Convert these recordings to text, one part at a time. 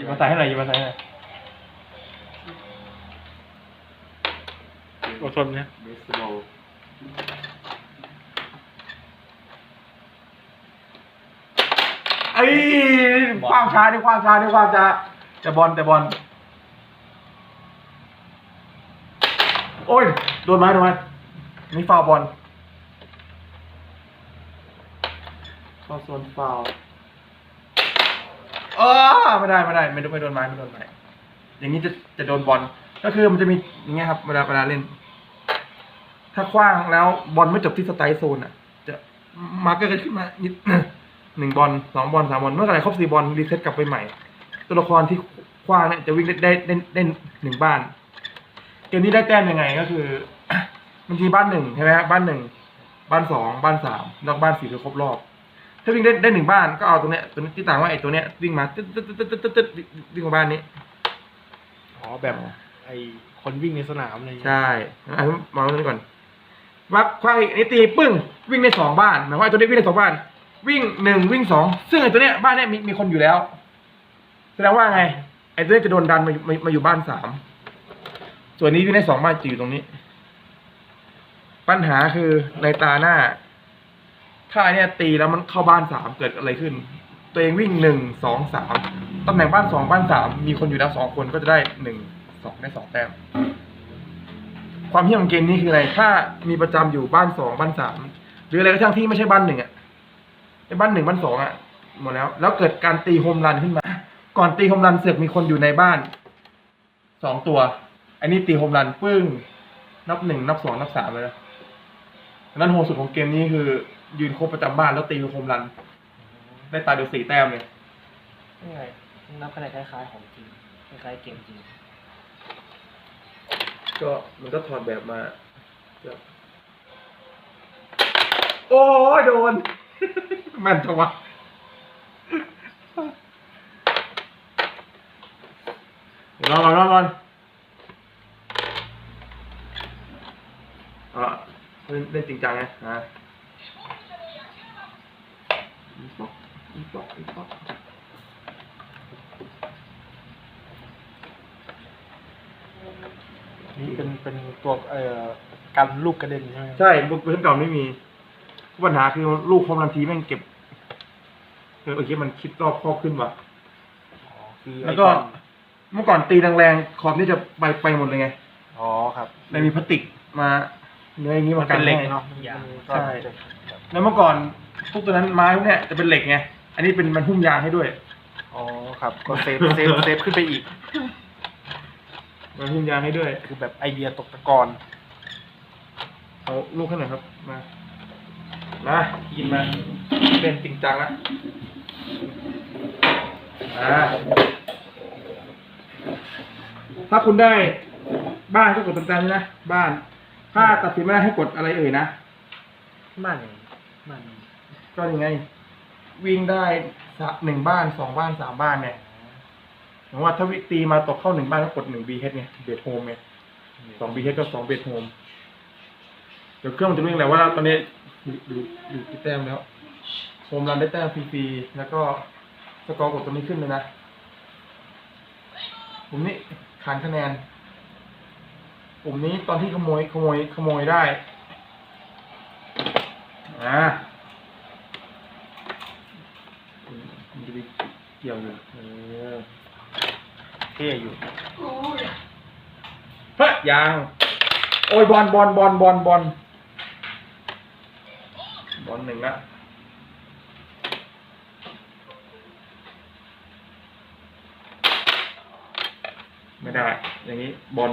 ยิบมาใส่ให้หน่อยยิบมาใส่ให้หน่อยอดทนนะเบสบอลไอ้ยความช้าดิความช้าดิความช้าแต่บอลแต่บอล โอ้ย โดนไหมโดนไหมนี่ฟาวล์บอลเข้าโซนฟาวล์ เออไม่ได้ไม่ได้ไม่โดนไม่โดนไม้ไม่โดนไม้อย่างนี้จะจะโดนบอลก็คือมันจะมีอย่างเงี้ยครับเวลาเวลาเล่น ถ้าคว้างแล้วบอลไม่จบที่สไตล์โซนอะ จะมาร์กเกอร์ขึ้นมานิดหนึ่งบอลสองบอลสามบอลเมื่อไหร่ครบสี่บอลรีเซ็ตกลับไปใหม่ ตัวละครที่คว้างเนี่ยจะวิ่งได้ได้ได้ได้หนึ่งบ้านเกมนี้ได้แต้มยังไงก็คือบางทีบ้านหนึ่งใช่ไหมบ้านหนึ่งบ้านสองบ้านสามแล้วก็บ้านสี่คือครบรอบ ถ้าวิ่งได้ได้หนึ่งบ้านก็เอาตรงเนี้ยตัวนี้ที่ต่างว่าไอ้ตัวเนี้ยวิ่งมาตึ๊ดตึ๊ดตึ๊ดตึ๊ดตึ๊ดตึ๊ดวิ่งมาบ้านนี้ อ๋อแบบไอคนวิ่งในสนามอะไรอย่างเงี้ยใช่อะมาตรงนี้ก่อนวักคว้างอีกอันนี้ตีปึ้งวิ่งได้สองบ้านหมายความว่าไอ้ตัวนี้วิ่งได้สองบ้าน วิ่งหนึ่งวิ่งสองซึ่งไอ้ตัวเนี้ยบ้านเนี้ยมีมีคนอยู่แล้วแสดงว่าไงไอ้ตัวนี้จะโดนดันมามามาอยู่บ้านสามส่วนนี้วิ่งได้สองบ้านจะอยู่ตรงนี้ ปัญหาคือในตาหน้า ถ้าเนี้ยตีแล้วมันเข้าบ้านสามเกิดอะไรขึ้น ตัวเองวิ่งหนึ่งสองสามตำแหน่งบ้านสองบ้านสามมีคนอยู่แล้วสองคนก็จะได้หนึ่งสองได้สองแต้มความเฮี้ยของเกมนี้คืออะไร ถ้ามีประจำอยู่บ้านสองบ้านสามหรืออะไรก็ช่างที่ไม่ใช่บ้านหนึ่งอะไอ้บ้านหนึ่งบ้านสองอะหมดแล้ว แล้วเกิดการตีโฮมรันขึ้นมา ก่อนตีโฮมรันเสือกมีคนอยู่ในบ้านสองตัว อันนี้ตีโฮมรันปึ้ง นับหนึ่งนับสองนับสามเลยนะดังนั้นโหดสุดของเกมนี้คือ ยืนครบประจำบ้านแล้วตีโฮมรัน ได้ตายเดียวสี่แต้มเลยนี่ไงนับคะแนนคล้ายๆของจริงคล้ายๆเกมจริงก็มันก็ถอดแบบมาก็โอ้ยโดน แม่นจังวะรอก่อนรอก่อนอะเล่นเล่นจริงจังไงอะอีป๊ อกอีป๊อกอีป๊อกนี่เป็นเป็นตัวเอ่อการลูกกระเด็นใช่ไหมใช่บุกเพิ่มเก่าไม่มีปัญหาคือลูกโฮมรันทีแม่งเก็บเออโอเคมันคิดรอบครอบขึ้นว่ะ อ๋อคือแล้วก็ไอ้อนเมื่อก่อนตีแรงๆขอบนี่จะไปไปหมดเลยไงอ๋อครับเลยมีพลาสติกมาเนื้ออย่างนี้มัมานกัเป็นนเหล็กให้ เนาะยางก็ใช่ จะ แล้วเมื่อก่อนพวกตัวนั้นไม้พวกเนี้ยจะเป็นเหล็กไง อันนี้เป็นมันหุ้มยางให้ด้วย อ๋อครับ ก็เซฟเซฟเซฟขึ้นไปอีก มันหุ้มยางให้ด้วย คือแบบไอเดียตกตะกอนเอาลูกให้หน่อยครับ มา มากินมาเป็นจริงจังละอ่าถ้าคุณได้บ้านก็กดตามๆนี้นะ บ้าน ถ้าตัดสินไม่ได้ให้กดอะไรเอ่ยนะ บ้านยังไงบ้านยังไงก็ยังไง วิ่งได้สักหนึ่งบ้านสองบ้านสามบ้านเนี่ยหมายว่าถ้าวิตีมาตกเข้าหนึ่งบ้านก็กดหนึ่งบีเฮดไงเบดโฮมไงสองบีเฮดก็สองเบดโฮมเดี๋ยวเครื่องมันจะวิ่งแหละว่าตอนนี้อยู่อยู่อยู่ที่แต้มแล้วโฮมรันได้แต้มฟรีๆแล้วก็สกอร์กดตัวนี้ขึ้นเลยนะผมนี่ขานคะแนนผมนี้ตอนที่ขโมยขโมยขโมยได้ อ่า มันจะไปเกี่ยวอยู่เออเท่อยู่เฮ้ยยาง โอ้ยบอลบอลบอลบอลบอลบอลหนึ่งละไม่ได้ อย่างนี้บอล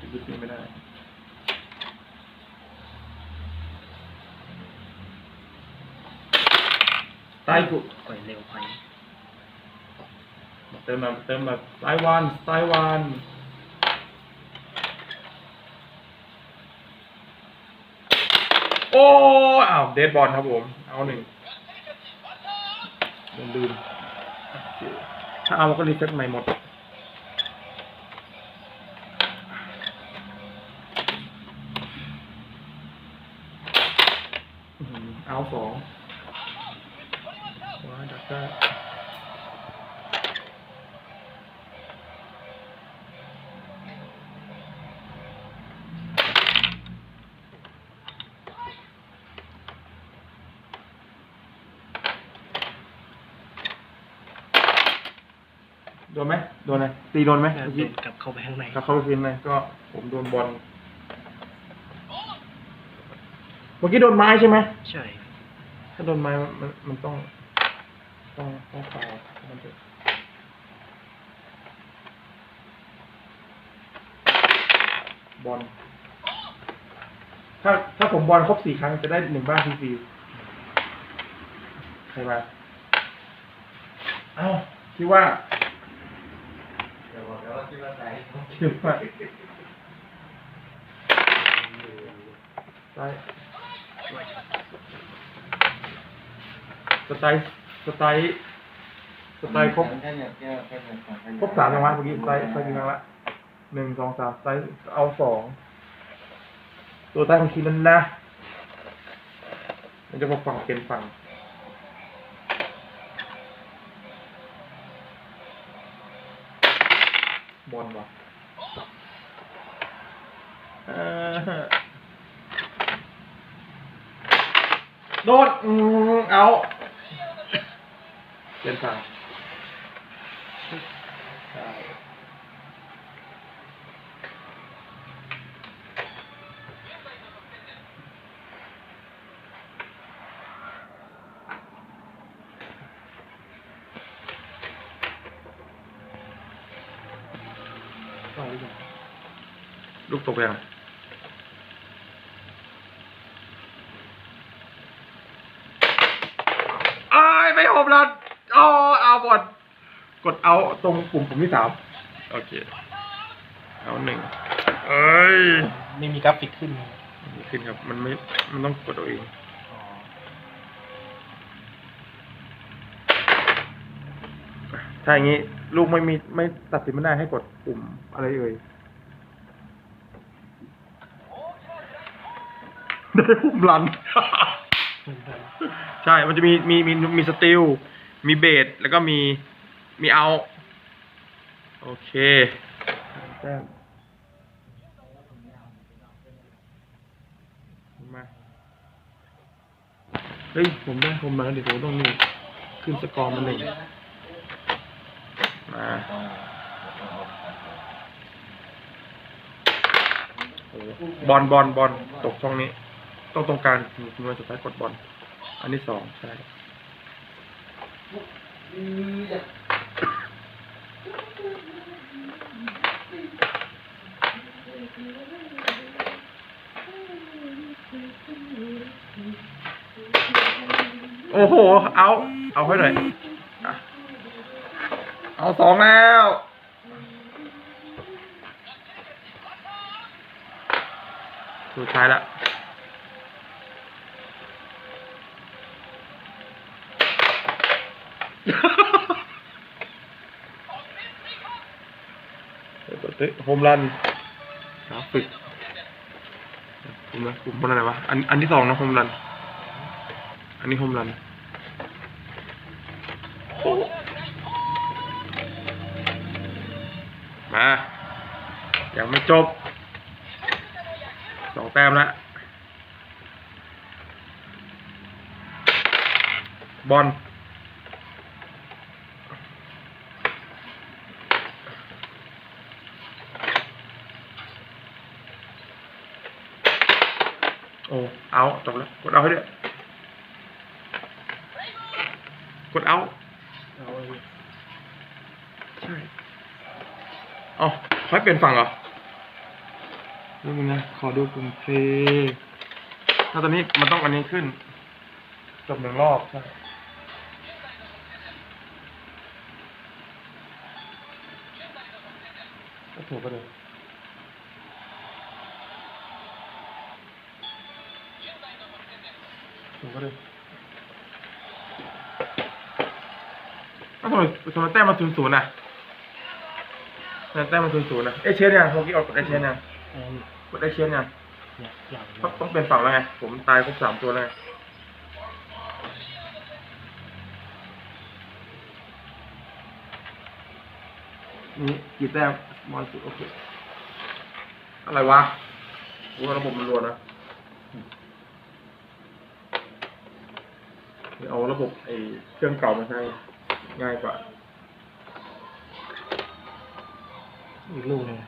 จะยึดขึ้นไม่ได้ ใต้กุปล่อยเร็วไปเติมมาเติมแบบไต้หวันไต้หวันโอ้อ้าวเดดบอลครับผม เอาหนึ่งลืมลืมถ้าเอาก็รีเซ็ตใหม่หมดอื้อหือเอาสองว้าดักได้ โดนไหมโดนไหมตีโดนไหมเดิเมื่อกี้นกลับเข้าไปข้างในก็เข้าไปฟินเลยก็ผมโดนบอลเมื่อกี้โดนไม้ใช่ไหมใช่ ถ้าโดนไม้มันมันมันต้อง ต้องต้องฟาวมันจะบอลถ้าถ้าผมบอลครบสี่ครั้งจะได้หนึ่งบ้านฟรีๆใครมาเอ้าคิดว่า เดี๋ยวบอกแล้วว่า คิดว่าไหนสไตล์สไตล์สไตล์ครบครบสามยังวะเมื่อกี้ไซส์สไซส์กี่ครั้งละหนึ่งสองสามสไซส์เอาสองตัวใต้ของทีนั้นนะ มันจะมาฝั่งเป็นฝั่ง อลวะโดนเอาเป็นฝั่ง ตกยังอ้ายไม่หบลันอ๋อเอาบอลกดเอาตรงปุ่มปุ่มที่สามโอเค เอาหนึ่งเอ้ยไม่มีกราฟิกขึ้นนี่ขึ้นครับ มันไม่ มันต้องกดเอาเองอ๋อถ้าอย่างนี้ ลูกไม่มีไม่ตัดสินไม่ได้ให้กดปุ่มอะไรเอ่ย ได้ปุ่มรัน ใช่ มันจะมีมีมีมีสติล มีเบสแล้วก็มีมีเอา โอเคแต้มมาเฮ้ย ผมได้ผมมาเดี๋ยวผมต้องนี่ขึ้นสกอร์มาหนึ่งมาบอลบอลบอลตกช่องนี้ ต้องตรงกลางคุณมาสุดท้ายกดบอล อันที่สองใช่โอ้โห เอา เอาให้หน่อยอะเอาสองแล้วสุดท้ายละ เฮ้ยโฮมรันกราฟิกกลุ่มนะกลุ่มมันอะไรวะ อัน อันที่สองนะโฮมรัน อันนี้โฮมรันมา ยังไม่จบ สองแต้มละบอล โอ้ เอาจบแล้วกดเอาให้ด้วยกดเอาใช่อ๋อให้เปลี่ยนฝั่งเหรอนี่มึงนะขอดูปุ่มเพลย์ถ้าตอนนี้มันต้องอันนี้ขึ้นจบหนึ่งรอบใช่ถูกก็เลย ก็เลยก็ทำไมทำไมแต้มมาศูนย์ศูนย์อะทำไมแต้มมาศูนย์ศูนย์อะเอยเชียนยังเมื่อกี้ออกกดไอเชียนยังเอากดไอเชียนเนี่ยอย่างต้องต้องเป็นฝั่งแล้วไง ผมตายครบสามตัวแล้วไงนี่กี่แต้มมอนสุดโอเค อะไรวะรู้ว่าระบบมันรวนนะ เดี๋ยวเอาระบบไอ้เครื่องเก่ามาใช้ง่ายกว่า อีกลูกหนึง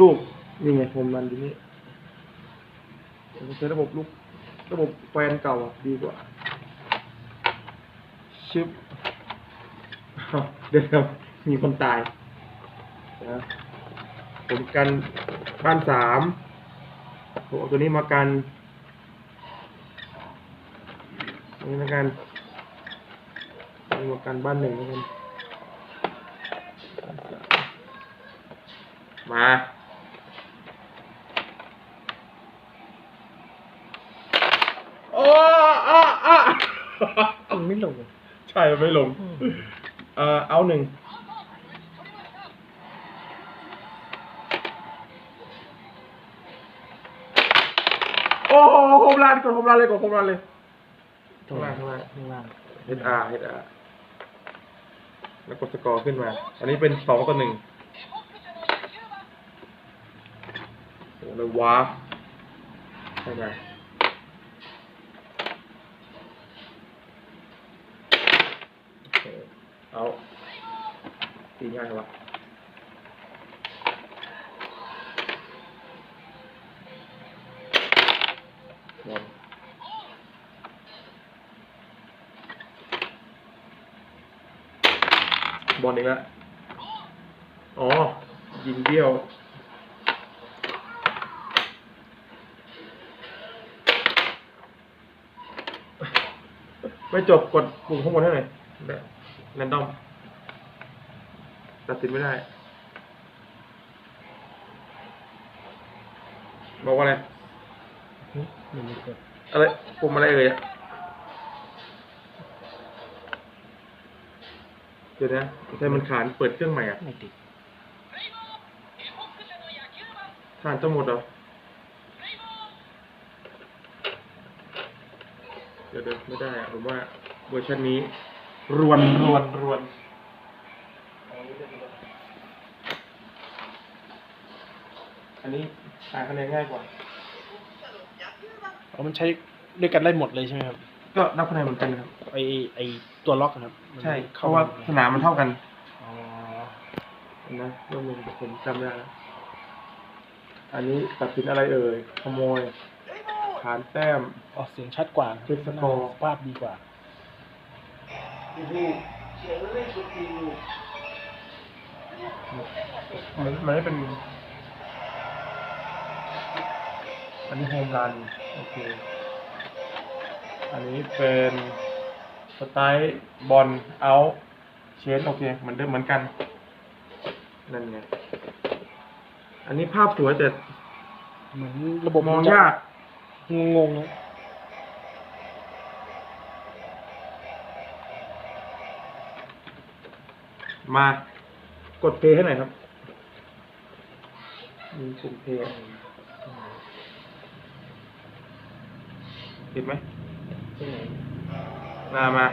ลูกนี่ไงผมรันอยู่นี่ผมใช้ระบบลูก ระบบแฟนเก่าอะดีกว่า ชึบอ้าวเดี๋ยวครับมีคนตายนะผมกันบ้านสามผมเอาตัวนี้มากันอั นนี้มากันอันนี้มากันบ้านหนึ่งแล้วกันบ้านสามมาโอ้อ้าอ้ามันไม่ลงใช่มันไม่ลงเอ่อเอาหนึ่งโอ้โหโฮมรันกดโฮมรันเลยกดโฮมรันเลย ข้างล่างข้างล่าง ข้างล่างเฮดอาร์เฮดอาร์แล้วกดสกอร์ขึ้นมา อันนี้เป็นสองต่อหนึ่งโอ้เลยว้าใช่ไหมเอาตีง่ายวะบอล บอลอีกแล้วอ๋อ ยิงเบี้ยว ไม่จบกดปุ่มข้างบนให้หน่อยแรนดอม ตัดสินไม่ได้ บอกว่าอะไร อะไรปุ่มอะไรเอ่ยอะ เดี๋ยวนะใช่มันขานเปิดเครื่องใหม่อะไม่ติดขานจะหมดเหรอ เดี๋ยวเดี๋ยวไม่ได้อะผมว่าเวอร์ชันนี้ รวนรวนรวนอันนี้หาคะแนนง่ายกว่าอ๋อมันใช้ด้วยกันได้หมดเลยใช่ไหมครับ ก็นับคะแนนเหมือนกันครับ ไอไอตัวล็อกอะครับมันใช่ เพเข้ราะว่าสนามมันเท่ากันอ๋อนะเรื่องหนึงผมจำได้แล้วอันนี้ตัดสินอะไรเอ่ยขโมยฐานแต้ม ออกเสียงชัดกว่าเช็คสกอร์ ภาพดีกว่า มันมันไม่เป็น อันนี้โฮมรัน โอเค อันนี้เป็นสไตล์บอลเอาเชนโอเคเหมือนเดิมเหมือนกัน นั่นไง อันนี้ภาพสวยแต่เหมือนระบบมองนจะยาก งงๆนะมากดเพลย์ให้หน่อยครับ มีปุ่มเพลย์ติดไหม มามา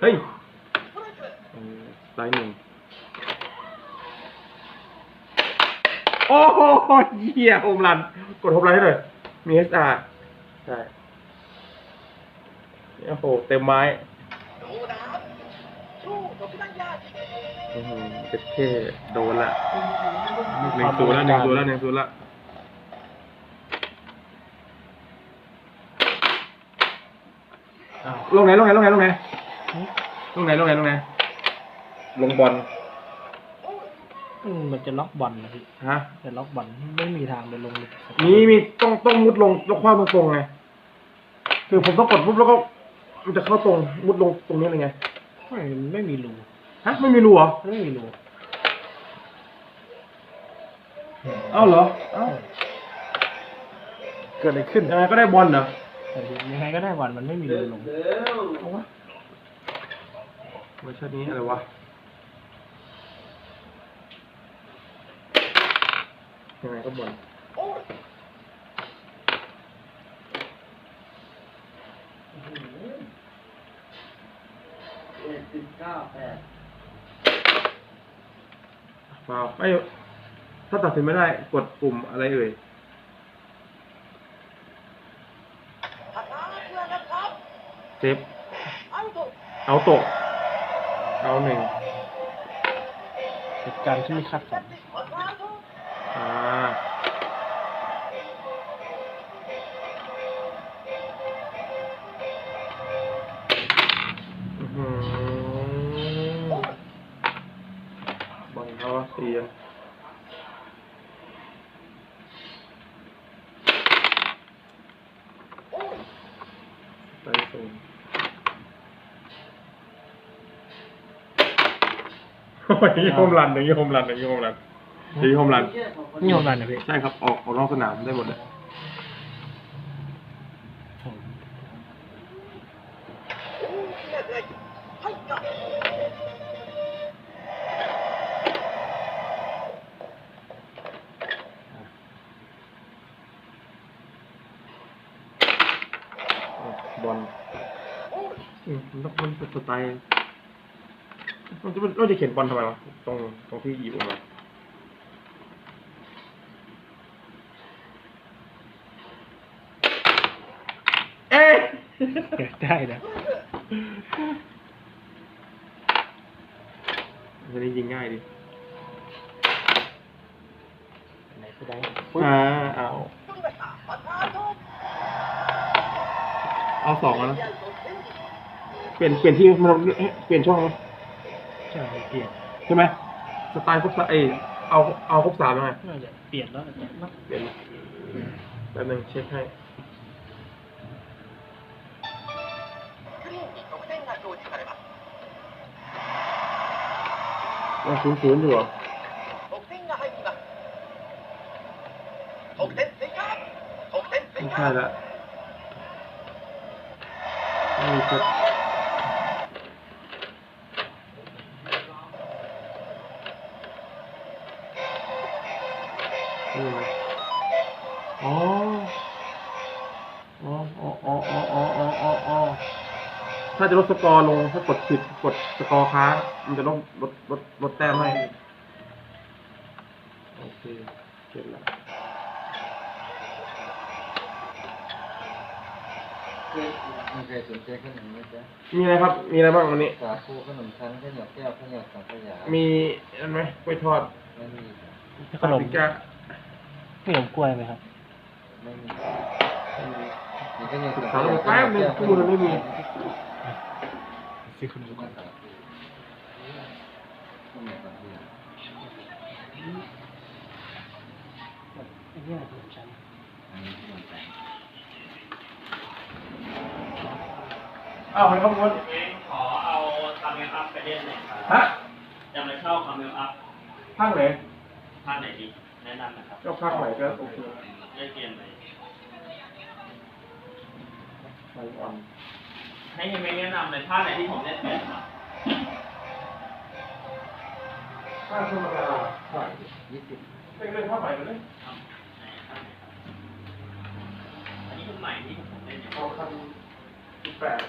เฮ้ยอืมสไลด์หนึ่งโอ้โหเหี้ยโฮมรัน กดโฮมรันให้หน่อยมี SR ใช่ โอ้โห เต็มไม้ อื้อหือเจ็ดเท่โดนละหนึ่งศูนย์ละหนึ่งศูนย์ละหนึ่งศูนย์ละอ้าวลงไหนลงไหนลงไหนลงไหนลงไหนลงไหนลงไหนลงบอลอืมมันจะล็อกบอลนะพี่ฮะแต่ล็อกบอลไม่มีทางเลยลงเลยมีมีต้องต้องมุดลงแล้วคว้าตรงๆไงคือผมต้องกดปุ๊บแล้วก็มันจะเข้าตรงมุดลงตรงนี้เลยไงไม่ไม่มีรู ฮะไม่มีรูเหรอไม่มีรูเอ้าเหรอเอ้าเกิดอะไรขึ้นยังไงก็ได้บอลเหรอแต่ยังไงก็ได้บอลมันไม่มีรูลงเอาวะเวอร์ชันนี้อะไรวะยังไงก็บอลสิบเก้าแปด ครับไม่ถ้าตัดสินไม่ได้กดปุ่มอะไรเอ่ยเซฟเอาตกเอาหนึ่งเหตุการณ์ที่ไม่คาดฝัน อ้ยยี่โฮมรันอย่างยี่โฮมรันอย่างยี่โฮมรันอย่างยี่โฮมรันนี่ของรันนะพี่ใช่ครับออกออกนอกสนามได้หมดเลยบอลอืมมันต้องมันเป็นสไตล์ มันจะมันเราจะเขียนบอลทำไมวะตรงตรงที่หยิบออกมาเอ๊ะเกิดได้นะจะได้ยิงง่ายดิไหนก็ได้อ่าเอาเอาสองแล้วนะเปลี่ยนเปลี่ยนที่มันเปลี่ยนช่องไหม ใช่เปลี่ยนใช่ไหมสไตล์ครบสามเอยเอาเอาครบสามยังไงน่าจะเปลี่ยนแล้วอาจจะเนอะเปลี่ยนแป๊บนึงเช็คให้ว่าศูนย์ศูนย์อยู่เหรอไม่ใช่ละไม่มีเจะลดสกอร์ลงถ้ากดผิดกดสกอร์ค้างมันจะลดลดลดลดแต้มให้โอเคเก็บแล้วมีใครสนใจขนมไหมจ๊ะมีอะไรครับ มีอะไรบ้างวันนี้ สาคูขนมชั้นข้าวเหนียวแก้วข้าวเหนียวสังขยามีอันไหมกล้วยทอดไม่มีขนมปาปริก้าขนมกล้วยไหมครับไม่มีมีข้าวเหนียวศึสังขยาแป๊บนึงพูดแล้วไม่มี อ้าวเหนียวสังขยาอันนี้ขนมชั้นอันนี้ขนมชั้นอ้าวไปข้างบนขอเอาคาเมลอัพไปเล่นหน่อยครับฮะจะมาเช่าคาเมลอัพภาคไหนภาคไหนดีแนะนำนะครับก็ภาคไหนก็โอเคเล่นเกมไหนไปอ่อน ให้เฮเมงแนะนำเลยภาคไหนที่ผมเล่นเป็นครับภาคธรรมดาภาคยี่สิบเป็นเรื่องภาคใหม่ไปเลยครับไหนภาคไหนครับอันนี้คือใหม่ที่ผมเล่นอยู่เอาคันสิบแปด